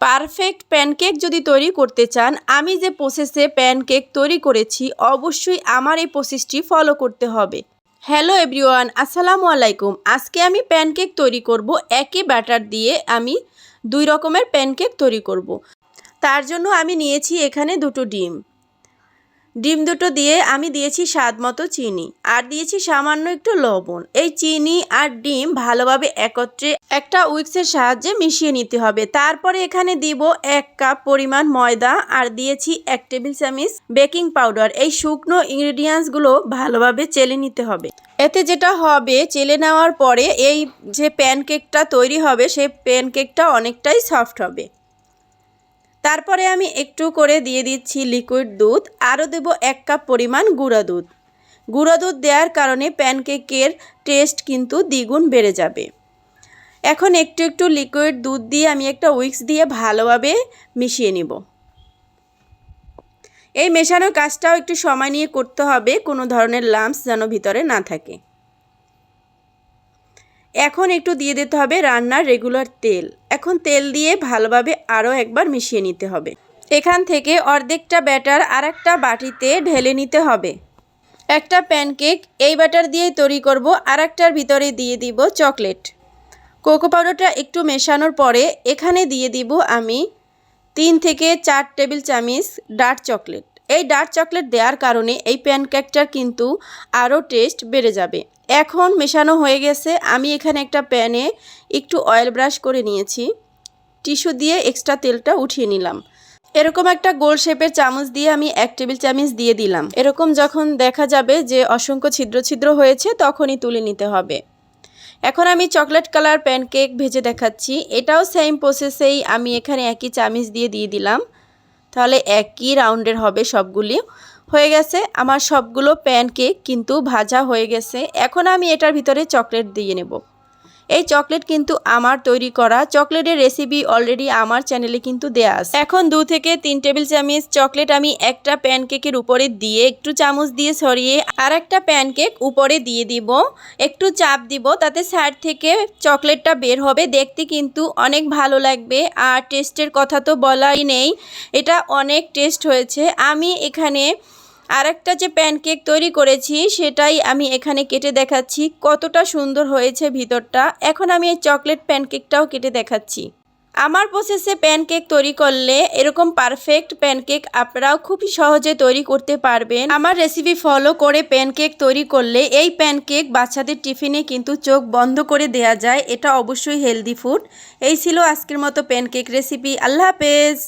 Perfect pancake যদি তৈরি করতে চান, আমি যে প্রসেসে প্যানকেক তৈরি করেছি, অবশ্যই আমার এই প্রসেসটি ফলো করতে হবে। হ্যালো এভরিওয়ান আসসালামু আলাইকুম। আজকে আমি প্যানকেক তৈরি করব, একই ব্যাটার দিয়ে আমি দুই রকমের প্যানকেক তৈরি করব। তার জন্য আমি নিয়েছি এখানে দুটো ডিম। ডিম দুটো দিয়ে আমি দিয়েছি স্বাদ মতো চিনি, আর দিয়েছি সামান্য একটু লবণ। এই চিনি আর ডিম ভালোভাবে একত্রে একটা উইক্সের সাহায্যে মিশিয়ে নিতে হবে। তারপরে এখানে দিব এক কাপ পরিমাণ ময়দা, আর দিয়েছি এক টেবিল চামচ বেকিং পাউডার। এই শুকনো ইনগ্রিডিয়েন্টসগুলো ভালোভাবে চেলে নিতে হবে। এতে যেটা হবে, চেলে নেওয়ার পরে এই যে প্যানকেকটা তৈরি হবে, সেই প্যানকেকটা অনেকটাই সফট হবে। তারপরে আমি একটু করে দিয়ে দিচ্ছি লিকুইড দুধ, আরও দেব এক কাপ পরিমাণ গুঁড়া দুধ। গুঁড়ো দুধ দেওয়ার কারণে প্যানকেকের টেস্ট কিন্তু দ্বিগুণ বেড়ে যাবে। এখন একটু একটু লিকুইড দুধ দিয়ে আমি একটা উইক্স দিয়ে ভালোভাবে মিশিয়ে নিব। এই মেশানোর কাজটাও একটু সময় নিয়ে করতে হবে, কোনো ধরনের লাম্পস যেন ভিতরে না থাকে। এখন একটু দিয়ে দিতে হবে রান্নার রেগুলার তেল। এখন তেল দিয়ে ভালোভাবে আরও একবার মিশিয়ে নিতে হবে। এখান থেকে অর্ধেকটা ব্যাটার আর একটা বাটিতে ঢেলে নিতে হবে। একটা প্যানকেক এই ব্যাটার দিয়েই তৈরি করব আর একটার ভিতরে দিয়ে দিব চকলেট। কোকো পাউডারটা একটু মেশানোর পরে এখানে দিয়ে দিব আমি তিন থেকে চার টেবিল চামিচ ডার্ক চকলেট। এই ডার্ক চকলেট দেওয়ার কারণে এই প্যানকেকটার কিন্তু আরও টেস্ট বেড়ে যাবে। এখন মেশানো হয়ে গেছে, আমি এখানে একটা প্যানে একটু অয়েল ব্রাশ করে নিয়েছি। টিস্যু দিয়ে এক্সট্রা তেলটা উঠিয়ে নিলাম। এরকম একটা গোল শেপের চামচ দিয়ে আমি এক টেবিল চামচ দিয়ে দিলাম। এরকম যখন দেখা যাবে যে অসংখ্য ছিদ্র ছিদ্র হয়েছে, তখনই তুলে নিতে হবে। এখন আমি চকলেট কালার প্যানকেক ভেজে দেখাচ্ছি। এটাও সেম প্রসেসেই আমি এখানে একই চামচ দিয়ে দিয়ে দিলাম। তাহলে একই রাউন্ডের হবে সবগুলি। হয়ে গেছে, আমার সবগুলো প্যানকেক কিন্তু ভাজা হয়ে গেছে। এখন আমি এটার ভিতরে চকলেট দিয়ে নেব। এই চকলেট কিন্তু আমার তৈরি করা চকলেটের রেসিপি অলরেডি আমার চ্যানেলে কিন্তু দেয়া আছে। এখন দু থেকে তিন টেবিল চামচ চকলেট আমি একটা প্যানকেকের উপরে দিয়ে একটু চামচ দিয়ে সরিয়ে আর একটা প্যানকেক উপরে দিয়ে দিব। একটু চাপ দিব তাতে সাইড থেকে চকলেটটা বের হবে। দেখতে কিন্তু অনেক ভালো লাগবে আর টেস্টের কথা তো বলাই নেই। এটা অনেক টেস্ট হয়েছে। আমি এখানে আর একটা যে প্যানকেক তৈরি করেছি, সেটাই আমি এখানে কেটে দেখাচ্ছি কতটা সুন্দর হয়েছে ভিতরটা। এখন আমি এই চকলেট প্যানকেকটাও কেটে দেখাচ্ছি। আমার প্রসেসে প্যানকেক তৈরি করলে এরকম পারফেক্ট প্যানকেক আপনারাও খুবই সহজে তৈরি করতে পারবেন। আমার রেসিপি ফলো করে প্যানকেক তৈরি করলে এই প্যানকেক বাচ্চাদের টিফিনে কিন্তু চোখ বন্ধ করে দেয়া যায়। এটা অবশ্যই হেলদি ফুড এই ছিল আজকের মতো প্যানকেক রেসিপি আল্লাহ হাফেজ!